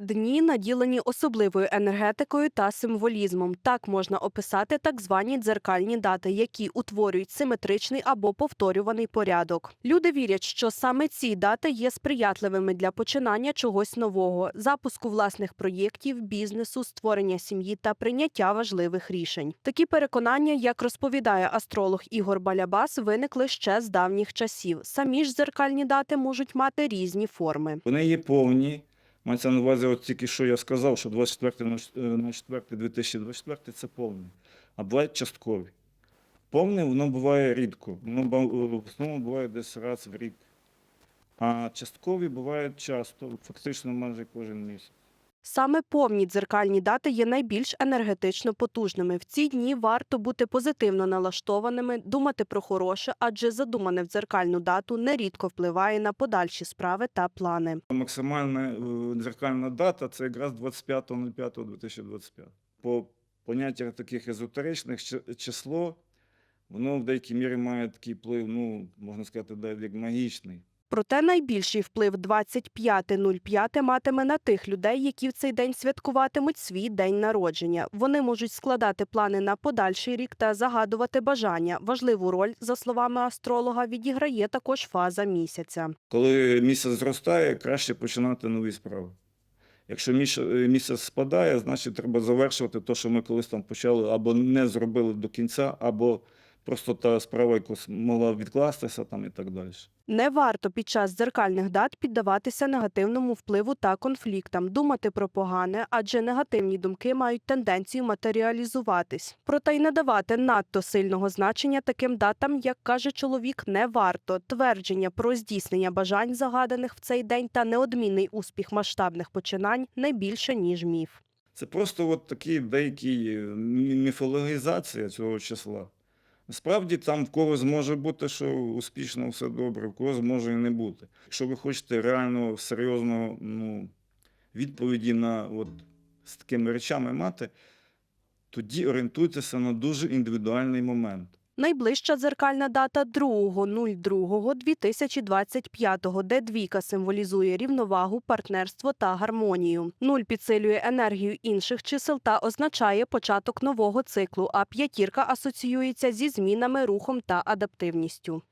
Дні наділені особливою енергетикою та символізмом. Так можна описати так звані дзеркальні дати, які утворюють симетричний або повторюваний порядок. Люди вірять, що саме ці дати є сприятливими для починання чогось нового, запуску власних проєктів, бізнесу, створення сім'ї та прийняття важливих рішень. Такі переконання, як розповідає астролог Ігор Балябас, виникли ще з давніх часів. Самі ж дзеркальні дати можуть мати різні форми. Вони є повні. Мається на увазі, от тільки що я сказав, що 24 на 4 2024 це повний, а бувають часткові. Повне воно буває рідко, воно в основному буває десь раз в рік. А часткові бувають часто, фактично майже кожен місяць. Саме повні дзеркальні дати є найбільш енергетично потужними. В ці дні варто бути позитивно налаштованими, думати про хороше, адже задумане в дзеркальну дату нерідко впливає на подальші справи та плани. Максимальна е, дзеркальна дата це якраз 25.05.2025. По поняттях таких езотеричних число, воно в деякій мірі має такий вплив, ну, можна сказати, як магічний. Проте найбільший вплив 25.05 матиме на тих людей, які в цей день святкуватимуть свій день народження. Вони можуть складати плани на подальший рік та загадувати бажання. Важливу роль, за словами астролога, відіграє також фаза місяця. Коли місяць зростає, краще починати нові справи. Якщо е, місяць спадає, значить треба завершувати те, що ми колись там почали, або не зробили до кінця, або просто та справа якось могла відкластися там і так далі. Не варто під час дзеркальних дат піддаватися негативному впливу та конфліктам, думати про погане, адже негативні думки мають тенденцію матеріалізуватись. Проте й не давати надто сильного значення таким датам, як каже чоловік, не варто. Твердження про здійснення бажань, загаданих в цей день, та неодмінний успіх масштабних починань не більше ніж міф. Це просто от такі деякі е, міфологізація цього числа. Насправді там в когось може бути, що успішно все добре, в когось може і не бути. Якщо ви хочете реально серйозно ну, відповіді на от, з такими речами мати, тоді орієнтуйтеся на дуже індивідуальний момент. Найближча дзеркальна дата 2.02.2025, де двійка символізує рівновагу, партнерство та гармонію. Нуль підсилює енергію інших чисел та означає початок нового циклу, а п'ятірка асоціюється зі змінами, рухом та адаптивністю.